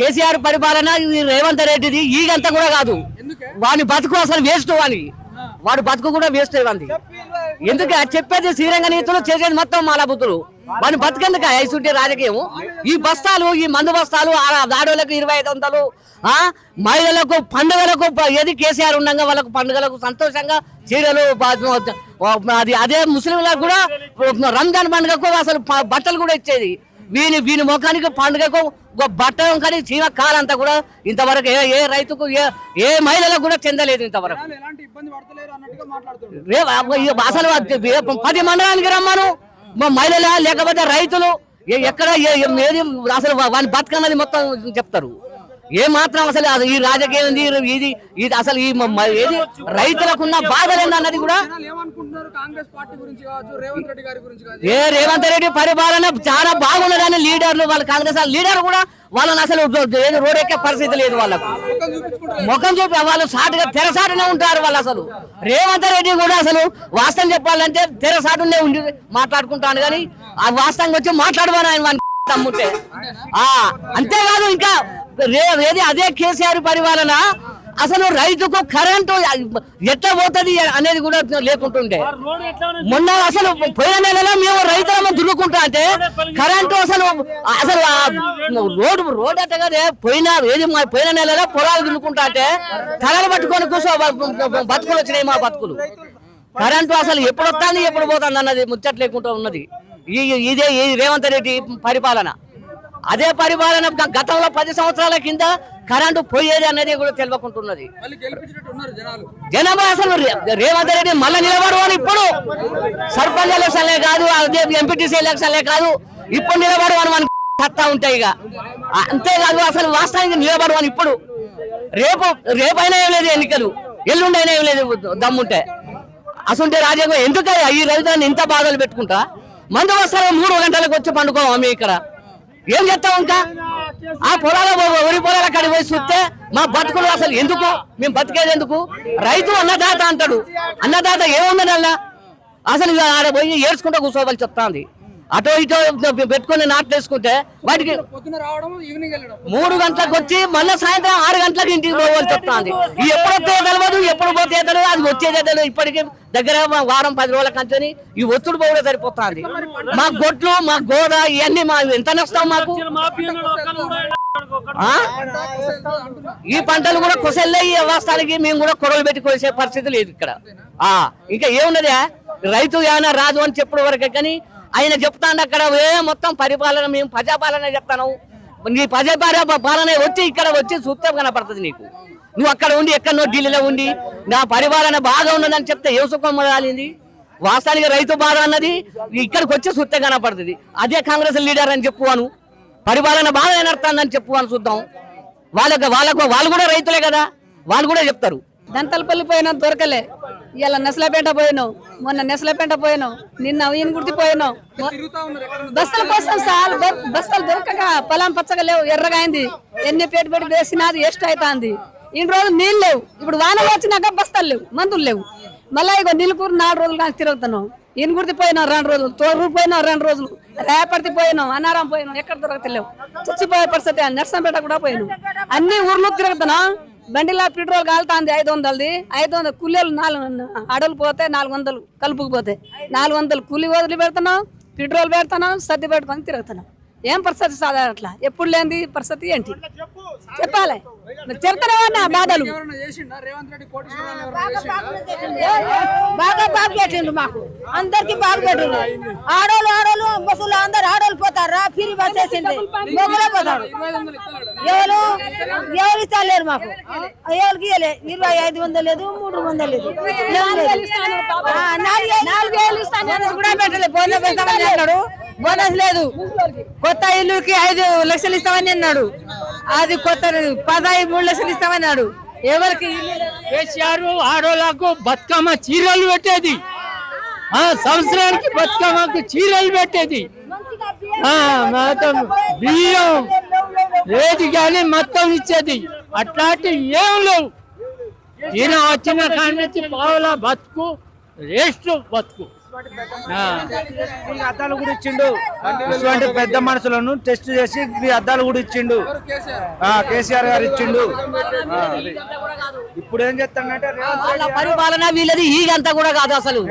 కేసీఆర్ పరిపాలన రేవంత్ రెడ్డిది ఈగంతా కూడా కాదు. వాని బతుకు అసలు వేస్ట్ వాని. వాడు బతుకు కూడా వేస్ట్ ఇవ్వండి ఎందుకు? చెప్పేది శ్రీరంగ నీతులు చేసేది మొత్తం మాలా బుద్ధులు వాని బతికెందుకు ఐసుంటే రాజకీయం? ఈ బస్తాలు ఈ మందు బస్తాలు ఆడోళ్ళకు ఇరవై ఐదు వందలు ఆ? మహిళలకు పండుగలకు ఏది కేసీఆర్ ఉండగా వాళ్ళకు పండుగలకు సంతోషంగా చీరలు అది అదే ముస్లింలకు కూడా రంజాన్ పండుగకు అసలు బట్టలు కూడా ఇచ్చేది. వీని వీని ముఖానికి పండుగకు ఒక బట్ట కానీ చీమ కాలంతా కూడా ఇంతవరకు ఏ ఏ రైతుకు ఏ ఏ మహిళలకు కూడా చెందలేదు ఇంతవరకు. అసలు పది మండలానికి రమ్మను. మా మహిళల లేకపోతే రైతులు ఎక్కడ ఏది అసలు వా- వాని బతుకన్నది మొత్తం చెప్తారు. ఏ మాత్రం అసలు ఈ రాజకీయం ఇది ఇది అసలు ఈ ఏది? రైతులకున్న బాధలు అన్నది కూడా ఏ రేవంత్ రెడ్డి పరిపాలన చాలా బాగున్నదని లీడర్లు వాళ్ళ కాంగ్రెస్ లీడర్ కూడా వాళ్ళని అసలు ఏది రోడ్ ఎక్కే పరిస్థితి లేదు వాళ్ళకు. ముఖం చూపి వాళ్ళు సాటుగా తెరసాటునే ఉంటారు వాళ్ళు అసలు. రేవంత్ రెడ్డి కూడా అసలు వాస్తవం చెప్పాలంటే తెరసాటునే ఉండి మాట్లాడుకుంటాను కానీ ఆ వాస్తవంగా వచ్చి మాట్లాడమని ఆయన తమ్ముంటే. ఆ అంతేకాదు ఇంకా ఏది అదే కేసీఆర్ పరిపాలన? అసలు రైతుకు కరెంటు ఎట్లా పోతుంది అనేది కూడా లేకుంటుండే. మొన్న అసలు పోయిన నెలలో మేము రైతులము దున్నుకుంటా అంటే కరెంటు అసలు అసలు రోడ్డు రోడ్ అంటే కదే పోయిన ఏది పోయిన నెలలో పొలాలు దున్నుకుంటా అంటే తలలు పట్టుకొని కూర్చో బతుకులు వచ్చినాయి మా బతుకులు. కరెంటు అసలు ఎప్పుడు వస్తుంది ఎప్పుడు పోతుంది అన్నది ముచ్చట లేకుండా ఉన్నది ఇదే ఈ రేవంత్ రెడ్డి పరిపాలన. అదే పరిపాలన గతంలో పది సంవత్సరాల కింద కరెంటు పోయేది అనేది కూడా తెలియకుంటున్నది. జనాభా అసలు రేవంత్ రెడ్డి మళ్ళీ నిలబడవని ఇప్పుడు. సర్పంచ్ ఎలక్షన్లే కాదు అదే ఎంపీటీసీ ఎలక్షన్లే కాదు ఇప్పుడు నిలబడవని మనకి సత్తా ఉంటాయి ఇక. అంతేకాదు అసలు వాస్తవానికి నిలబడవని ఇప్పుడు. రేపు రేపైనా ఏం లేదు ఎన్నికలు. ఎల్లుండైనా ఏం లేదు దమ్ముంటే. అసలు రాజకీయం ఎందుకు ఈ రైతులను ఇంత బాధలు పెట్టుకుంటా? మందు వస్తారు? మూడు గంటలకు వచ్చి పండుకోం మేము ఇక్కడ? ఏం చెప్తాం ఇంకా? ఆ పొలాల వరి పొలాల కాడికి పోయి చూస్తే మా బతుకులు అసలు ఎందుకు? మేము బతికేది ఎందుకు? రైతు అన్నదాత అంటాడు. అన్నదాత ఏముందని అలా అసలు ఆడ పోయి ఏడ్చుకుంటూ కూర్చోవాలి చెప్తాంది అటో ఇటో పెట్టుకొని నాట్లు వేసుకుంటే వాటికి మూడు గంటలకు వచ్చి మళ్ళీ సాయంత్రం ఆరు గంటలకు ఇంటికి పోవాలి చెప్తాంది ఈ ఎప్పుడు వస్తే తెలియదు ఎప్పుడు పోతే తెలియదు అది వచ్చేదే తెలియదు ఇప్పటికి దగ్గర వారం పది రోజుల కంచెని ఈ ఒత్తుడు పోవడం సరిపోతుంది. మా గొడ్లు మా గోద ఇవన్నీ మా ఎంత నష్టం మాకు? ఈ పంటలు కూడా కొసల్లే ఈ వ్యవస్థలకి మేము కూడా కొరలు పెట్టి కోసే పరిస్థితి లేదు ఇక్కడ. ఆ ఇంకా ఏమున్నదే రైతు ఏమైనా రాదు అని చెప్పడం వరకే కానీ ఆయన చెప్తాను అక్కడ ఏ మొత్తం పరిపాలన మేము ప్రజాపాలన చెప్తాను నీ ప్రజాపాలన పాలన వచ్చి ఇక్కడ వచ్చి సూత్రం కనపడుతుంది నీకు. నువ్వు అక్కడ ఉండి ఎక్కడో ఢిల్లీలో ఉండి నా పరిపాలన బాగా ఉన్నదని చెప్తే ఏ సుఖం రాలింది వాస్తవానికి రైతు బాధ అన్నది ఇక్కడికి వచ్చి సుత్తే కనపడుతుంది. అదే కాంగ్రెస్ లీడర్ అని చెప్పువాను పరిపాలన బాగా నడుతుందని చెప్పువాను చూద్దాం. వాళ్ళకు వాళ్ళకు వాళ్ళు కూడా రైతులే కదా. వాళ్ళు కూడా చెప్తారు. దంతలపల్లి పోయినా దొరకలే. ఇలా నెసలపేట పోయినావు మొన్న నెసలపేట పోయినావు నిన్న ఈయన గుర్తి పోయినావు బస్తల కోసం సాల్ బ- బస్తలు దొరకక పొలం పచ్చగా లేవు ఎర్రగా అయింది. ఎన్ని పేటు పెట్టి వేసినది ఎస్ట్ అవుతుంది ఇన్ని రోజులు నీళ్ళు లేవు. ఇప్పుడు వానలు వచ్చినాక బస్తాలు లేవు మందులు లేవు. మళ్ళీ ఇగో నీళ్ళకూరు నాలుగు రోజులు కానీ తిరుగుతున్నాం. ఈయన గుర్తి పోయినాం రెండు రోజులు తోరు పోయినాం రెండు రోజులు రేపటి పోయినాం అన్నారం పోయినాం ఎక్కడ దొరకతలేవు చచ్చిపోయే పరిస్థితి నర్సంపేట కూడా పోయినాం. అన్ని ఊర్లు తిరుగుతున్నాం. బండిలో పెట్రోల్ కాలుతాంది ఐదు వందలది. ఐదు వందలు కూలీలు నాలుగు అడవులు పోతే నాలుగు వందలు కలుపుకు పోతే నాలుగు వందలు కూలి వదిలి పెడుతున్నాం పెట్రోల్ పెడుతున్నాం సర్ది పెట్టుకొని తిరుగుతున్నాం. ఏం పరిస్థితి సాధారణ అట్లా? ఎప్పుడు లేని పరిస్థితి ఏంటి? చెప్పాలి. చెప్తారా బాధలు? బాగా బాగా పెట్టిండు మాకు. అందరికి బాగా పెట్టిండు. ఆడోళ్ళు ఆడోళ్ళు వందలు ఇస్తలేడా ఎవరు ఎవరు? ఇస్తలేరు మాకు? ఎవరికి ఇవ్వలే ఇరవై ఐదు వందలు లేదు మూడు వందలు లేదు. కూడా పెట్టలేదు బోనస్ ఇస్తామని అన్నాడు. బోనస్ లేదు. కొత్త ఇల్లుకి ఐదు లక్షలు ఇస్తామని అన్నాడు. అది కొత్త పదహైదు మూడు లక్షలు ఇస్తామన్నాడు ఎవరికి. కేసీఆర్ ఆడోళ్ళకు బతుకమ్మ చీరలు పెట్టేది. ఆ సంవత్సరానికి బతుకమ్మకు చీరలు పెట్టేది. మొత్తం బియ్యం ఏది కానీ మొత్తం ఇచ్చేది. అట్లాంటి ఏం లేవు. ఈయన వచ్చిన కాడి నుంచి పావుల బతుకు వేస్ట్ బతుకు. అద్దాలు కూడా ఇచ్చిండు. ఇటువంటి పెద్ద మనుషులను టెస్ట్ చేసి ఈ అద్దాలు కూడా ఇచ్చిండు. కేసీఆర్ గారు ఇచ్చిండు. ఇప్పుడు ఏం వాళ్ళ పరిపాలన వీళ్ళది ఈగంతా కూడా కాదు అసలు.